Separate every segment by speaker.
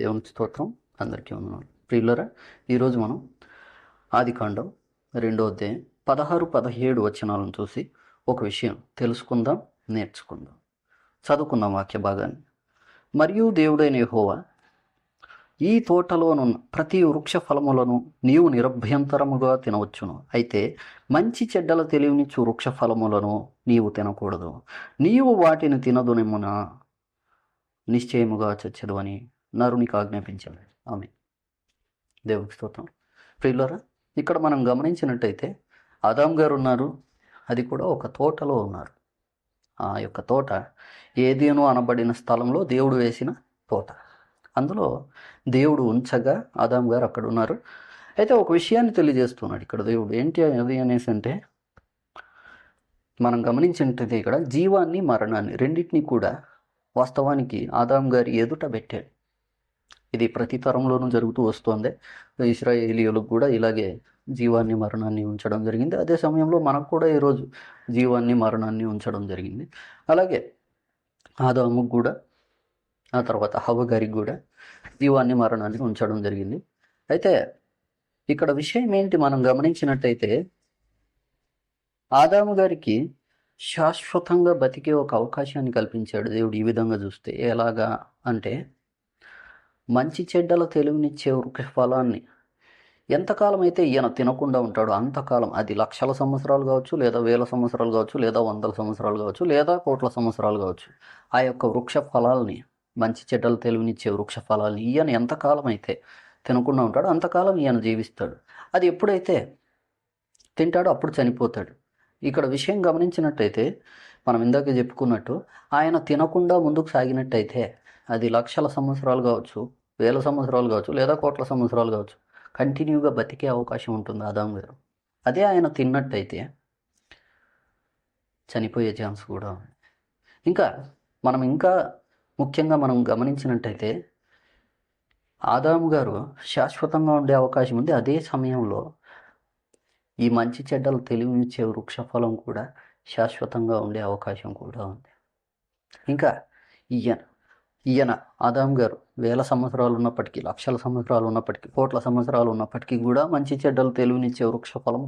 Speaker 1: దేవుని స్తోత్రం. అందరికీ ఉన్నాను ప్రియులరా ఈరోజు మనం ఆదికాండం రెండో అధ్యాయం పదహారు పదిహేడు వచనాలను చూసి ఒక విషయం తెలుసుకుందాం నేర్చుకుందాం. చదువుకుందాం వాక్య భాగాన్ని. మరియు దేవుడైన హోవా ఈ తోటలోనున్న ప్రతి వృక్ష ఫలములను నీవు నిరభ్యంతరముగా తినవచ్చును. అయితే మంచి చెడ్డల తెలివినిచ్చు వృక్ష ఫలములను నీవు తినకూడదు. నీవు వాటిని తినదునెమున నిశ్చయముగా చచ్చదు అని నరునికి ఆజ్ఞాపించాలి ఆమె దేవుకి స్తోత్రం. ప్రియులరా ఇక్కడ మనం గమనించినట్టయితే ఆదాం గారు ఉన్నారు అది కూడా ఒక తోటలో ఉన్నారు. ఆ యొక్క తోట ఏదేనో అనబడిన స్థలంలో దేవుడు వేసిన తోట. అందులో దేవుడు ఉంచగా ఆదాం గారు అక్కడ ఉన్నారు. అయితే ఒక విషయాన్ని తెలియజేస్తున్నాడు ఇక్కడ దేవుడు. ఏంటి అది అనేసి అంటే మనం గమనించినట్టయితే ఇక్కడ జీవాన్ని మరణాన్ని రెండింటినీ కూడా వాస్తవానికి ఆదాం గారి ఎదుట పెట్టాడు. ఇది ప్రతి తరంలోనూ జరుగుతూ వస్తుంది. ఇస్రాయేలీయులకు కూడా ఇలాగే జీవాన్ని మరణాన్ని ఉంచడం జరిగింది. అదే సమయంలో మనకు కూడా ఈరోజు జీవాన్ని మరణాన్ని ఉంచడం జరిగింది. అలాగే ఆదాముకు కూడా ఆ తర్వాత హవ గారికి కూడా జీవాన్ని మరణాన్ని ఉంచడం జరిగింది. అయితే ఇక్కడ విషయం ఏంటి మనం గమనించినట్టయితే ఆదాము గారికి శాశ్వతంగా బతికే ఒక అవకాశాన్ని కల్పించాడు దేవుడు ఈ విధంగా చూస్తే. ఎలాగా అంటే మంచి చెడ్డల తెలివినిచ్చే వృక్ష ఫలాన్ని ఎంతకాలం అయితే ఈయన తినకుండా ఉంటాడో అంతకాలం అది లక్షల సంవత్సరాలు కావచ్చు లేదా వేల సంవత్సరాలు కావచ్చు లేదా వందల సంవత్సరాలు కావచ్చు లేదా కోట్ల సంవత్సరాలు కావచ్చు ఆ యొక్క వృక్ష ఫలాల్ని మంచి చెడ్డలు తెలివినిచ్చే వృక్ష ఫలాల్ని ఈయన ఎంతకాలం అయితే తినకుండా ఉంటాడో అంతకాలం ఈయన జీవిస్తాడు. అది ఎప్పుడైతే తింటాడో అప్పుడు చనిపోతాడు. ఇక్కడ విషయం గమనించినట్టయితే మనం ఇందాక చెప్పుకున్నట్టు ఆయన తినకుండా ముందుకు సాగినట్టయితే అది లక్షల సంవత్సరాలు కావచ్చు వేల సంవత్సరాలు కావచ్చు లేదా కోట్ల సంవత్సరాలు కావచ్చు కంటిన్యూగా బతికే అవకాశం ఉంటుంది ఆదాం గారు. అదే ఆయన తిన్నట్టయితే చనిపోయే ఛాన్స్ కూడా ఉంది. ఇంకా మనం ఇంకా ముఖ్యంగా మనం గమనించినట్టయితే ఆదాం గారు శాశ్వతంగా ఉండే అవకాశం ఉంది. అదే సమయంలో ఈ మంచి చెడ్డలు తెలివినిచ్చే వృక్షఫలం కూడా శాశ్వతంగా ఉండే అవకాశం కూడా ఉంది. ఇంకా ఈయన ఈయన ఆదాం గారు వేల సంవత్సరాలు ఉన్నప్పటికీ లక్షల సంవత్సరాలు ఉన్నప్పటికీ కోట్ల సంవత్సరాలు ఉన్నప్పటికీ కూడా మంచి చెడ్డలు తెలివినిచ్చే వృక్షఫలం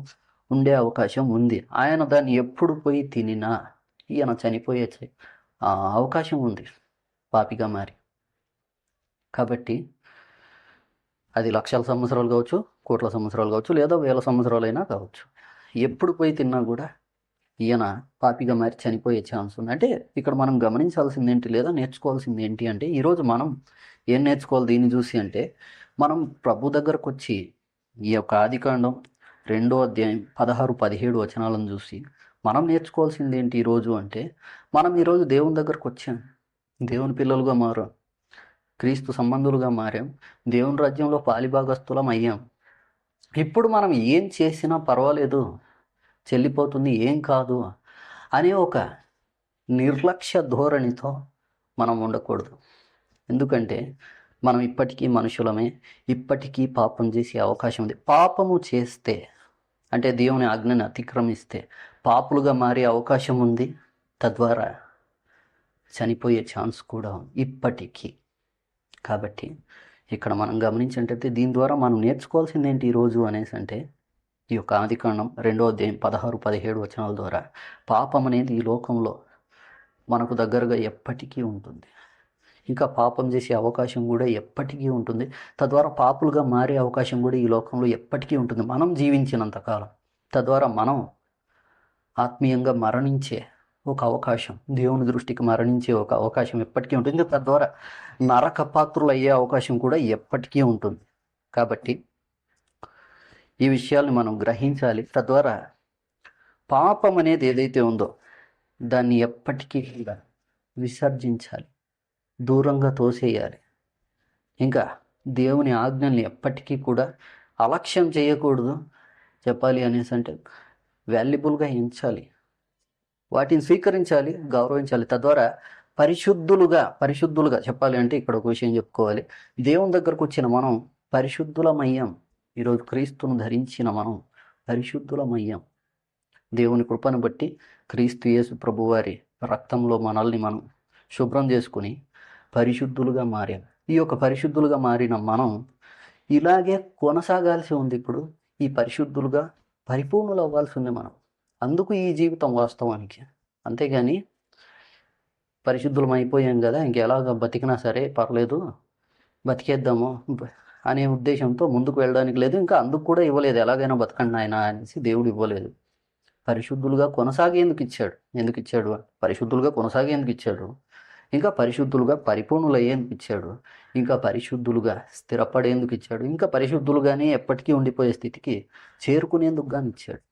Speaker 1: ఉండే అవకాశం ఉంది. ఆయన దాన్ని ఎప్పుడు పోయి తినినా ఈయన చనిపోయే ఆ అవకాశం ఉంది పాపిగా మారి. కాబట్టి అది లక్షల సంవత్సరాలు కావచ్చు కోట్ల సంవత్సరాలు కావచ్చు లేదా వేల సంవత్సరాలైనా కావచ్చు. ఎప్పుడు పోయి తిన్నా కూడా ఈయన పాపిగా మారి చనిపోయే ఛాన్స్ ఉంది. అంటే ఇక్కడ మనం గమనించాల్సింది ఏంటి లేదా నేర్చుకోవాల్సింది ఏంటి అంటే ఈరోజు మనం ఏం నేర్చుకోవాలి దీన్ని చూసి అంటే మనం ప్రభు దగ్గరకు వచ్చి ఈ యొక్క ఆదికాండం రెండో అధ్యాయం పదహారు పదిహేడు వచనాలను చూసి మనం నేర్చుకోవాల్సింది ఏంటి ఈరోజు అంటే మనం ఈరోజు దేవుని దగ్గరకు వచ్చాం. దేవుని పిల్లలుగా మారాం. క్రీస్తు సంబంధులుగా మారాం. దేవుని రాజ్యంలో పాలిభాగస్తులం అయ్యాం. ఇప్పుడు మనం ఏం చేసినా పర్వాలేదు. చెల్లిపోతుంది ఏం కాదు అనే ఒక నిర్లక్ష్య ధోరణితో మనం ఉండకూడదు. ఎందుకంటే మనం ఇప్పటికీ మనుషులమే ఇప్పటికీ పాపం చేసే అవకాశం ఉంది. పాపము చేస్తే అంటే దేవుని ఆజ్ఞని అతిక్రమిస్తే పాపులుగా మారే అవకాశం ఉంది. తద్వారా చనిపోయే ఛాన్స్ కూడా ఉంది. ఇప్పటికీ. కాబట్టి ఇక్కడ మనం గమనించినట్టయితే దీని ద్వారా మనం నేర్చుకోవాల్సింది ఏంటి ఈరోజు అనేసి అంటే ఈ యొక్క ఆదికాండం రెండో అధ్యాయం పదహారు పదిహేడు వచనాల ద్వారా పాపం అనేది ఈ లోకంలో మనకు దగ్గరగా ఎప్పటికీ ఉంటుంది. ఇంకా పాపం చేసే అవకాశం కూడా ఎప్పటికీ ఉంటుంది. తద్వారా పాపులుగా మారే అవకాశం కూడా ఈ లోకంలో ఎప్పటికీ ఉంటుంది. మనం జీవించినంతకాలం తద్వారా మనం ఆత్మీయంగా మరణించే ఒక అవకాశం దేవుని దృష్టికి మరణించే ఒక అవకాశం ఎప్పటికీ ఉంటుంది. తద్వారా నరక పాత్రులు అయ్యే అవకాశం కూడా ఎప్పటికీ ఉంటుంది. కాబట్టి ఈ విషయాల్ని మనం గ్రహించాలి. తద్వారా పాపం అనేది ఏదైతే ఉందో దాన్ని ఎప్పటికీ కూడా విసర్జించాలి. దూరంగా తోసేయాలి. ఇంకా దేవుని ఆజ్ఞల్ని ఎప్పటికీ కూడా అలక్ష్యం చేయకూడదు. చెప్పాలి అనేసి అంటే వాల్యుబుల్గా ఎంచాలి. వాటిని స్వీకరించాలి గౌరవించాలి. తద్వారా పరిశుద్ధులుగా పరిశుద్ధులుగా చెప్పాలి అంటే ఇక్కడ ఒక విషయం చెప్పుకోవాలి. దేవుని దగ్గరకు వచ్చిన మనం పరిశుద్ధులమయ్యాం. ఈరోజు క్రీస్తును ధరించిన మనం పరిశుద్ధులమయ్యాం. దేవుని కృపను బట్టి క్రీస్తు యేసు ప్రభువారి రక్తంలో మనల్ని మనం శుభ్రం చేసుకుని పరిశుద్ధులుగా మారాం. ఈ యొక్క పరిశుద్ధులుగా మారిన మనం ఇలాగే కొనసాగాల్సి ఉంది ఇప్పుడు. ఈ పరిశుద్ధులుగా పరిపూర్ణులు అవ్వాల్సి ఉంది మనం. అందుకు ఈ జీవితం వాస్తవానికి. అంతేగాని పరిశుద్ధులం అయిపోయాం కదా ఇంకెలాగ బతికినా సరే పర్లేదు. బతికేద్దాము. అనే ఉద్దేశంతో ముందుకు వెళ్ళడానికి లేదు. ఇంకా అందుకు కూడా ఇవ్వలేదు. ఎలాగైనా బతకండి ఆయన అనేసి దేవుడు ఇవ్వలేదు. పరిశుద్ధులుగా కొనసాగేందుకు ఇచ్చాడు. ఎందుకు ఇచ్చాడు? పరిశుద్ధులుగా కొనసాగేందుకు ఇచ్చాడు. ఇంకా పరిశుద్ధులుగా పరిపూర్ణులయ్యేందుకు ఇచ్చాడు. ఇంకా పరిశుద్ధులుగా స్థిరపడేందుకు ఇచ్చాడు. ఇంకా పరిశుద్ధులుగానే ఎప్పటికీ ఉండిపోయే స్థితికి చేరుకునేందుకు కానీ ఇచ్చాడు.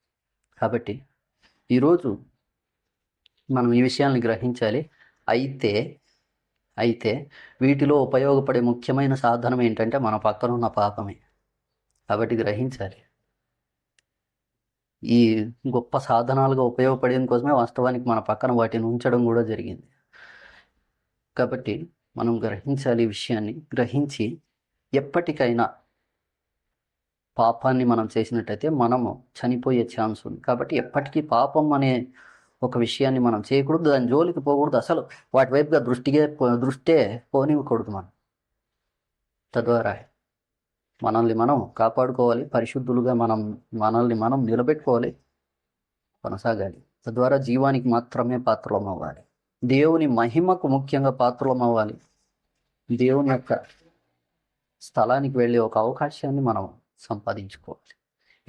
Speaker 1: కాబట్టి ఈరోజు మనం ఈ విషయాన్ని గ్రహించాలి. అయితే అయితే వీటిలో ఉపయోగపడే ముఖ్యమైన సాధనం ఏంటంటే మన పక్కన ఉన్న పాపమే. కాబట్టి గ్రహించాలి. ఈ గొప్ప సాధనాలుగా ఉపయోగపడేందుకు కోసమే వాస్తవానికి మన పక్కన వాటిని ఉంచడం కూడా జరిగింది. కాబట్టి మనం గ్రహించాలి ఈ విషయాన్ని. గ్రహించి ఎప్పటికైనా పాపాన్ని మనం చేసినట్టయితే మనము చనిపోయే ఛాన్స్ ఉంది. కాబట్టి ఎప్పటికీ పాపం అనే ఒక విషయాన్ని మనం చేయకూడదు దాని జోలికి పోకూడదు. అసలు వాటి వైపుగా దృష్టిగా పో- దృష్టే పోనివ్వకూడదు మనం. తద్వారా మనల్ని మనం కాపాడుకోవాలి పరిశుద్ధులుగా మనం మనల్ని మనం నిలబెట్టుకోవాలి కొనసాగాలి. తద్వారా జీవానికి మాత్రమే పాత్రలం అవ్వాలి దేవుని మహిమకు ముఖ్యంగా పాత్రలం అవ్వాలి దేవుని యొక్క స్థలానికి వెళ్ళే ఒక అవకాశాన్ని మనం సంపాదించుకోవాలి.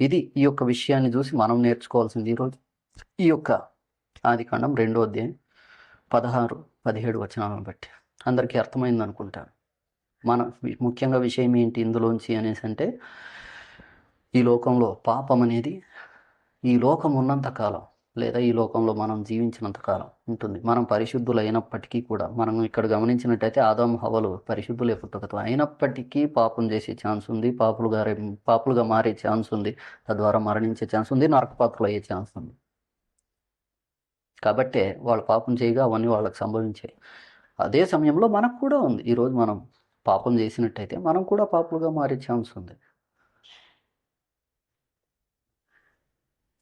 Speaker 1: ఇది ఈ యొక్క విషయాన్ని చూసి మనం నేర్చుకోవాల్సింది ఈరోజు. ఈ యొక్క ఆదికాండం రెండో అధ్యాయం పదహారు పదిహేడు వచనాలను బట్టి. అందరికీ అర్థమైంది అనుకుంటాను మన ముఖ్యంగా విషయం ఏంటి ఇందులోంచి అనేసి అంటే ఈ లోకంలో పాపం అనేది ఈ లోకం ఉన్నంత కాలం లేదా ఈ లోకంలో మనం జీవించినంత కాలం ఉంటుంది. మనం పరిశుద్ధులు అయినప్పటికీ కూడా మనం ఇక్కడ గమనించినట్టయితే ఆదాం హవలు పరిశుద్ధులే పుట్టకతో అయినప్పటికీ పాపం చేసే ఛాన్స్ ఉంది పాపులుగా గారే పాపులుగా మారే ఛాన్స్ ఉంది తద్వారా మరణించే ఛాన్స్ ఉంది నరకపాత్రలు అయ్యే ఛాన్స్ ఉంది. కాబట్టే వాళ్ళు పాపం చేయగా అవన్నీ వాళ్ళకి సంభవించాయి. అదే సమయంలో మనకు కూడా ఉంది. ఈరోజు మనం పాపం చేసినట్టయితే మనం కూడా పాపులుగా మారే ఛాన్స్ ఉంది.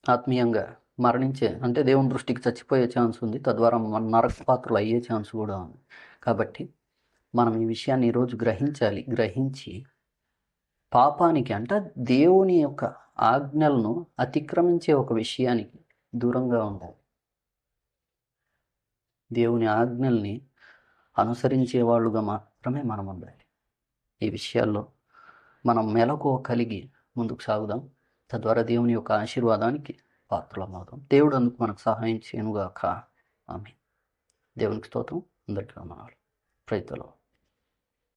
Speaker 1: ఆత్మీయంగా మరణించే అంటే దేవుని దృష్టికి చచ్చిపోయే ఛాన్స్ ఉంది. తద్వారా మన నరక పాత్రలు అయ్యే ఛాన్స్ కూడా ఉంది. కాబట్టి మనం ఈ విషయాన్ని ఈరోజు గ్రహించాలి. గ్రహించి పాపానికి అంటే దేవుని యొక్క ఆజ్ఞలను అతిక్రమించే ఒక విషయానికి దూరంగా ఉండాలి. దేవుని ఆజ్ఞల్ని అనుసరించే వాళ్ళుగా మాత్రమే మనం ఉండాలి. ఈ విషయాల్లో మనం మెలకు కలిగి ముందుకు సాగుదాం. తద్వారా దేవుని యొక్క ఆశీర్వాదానికి పాత్రలమవుదాం దేవుడు అందుకు మనకు సహాయం చేయనుగాక. ఆమె దేవునికి స్తోత్రం. అందరికీ వందనాలు. ప్రయత్నంలో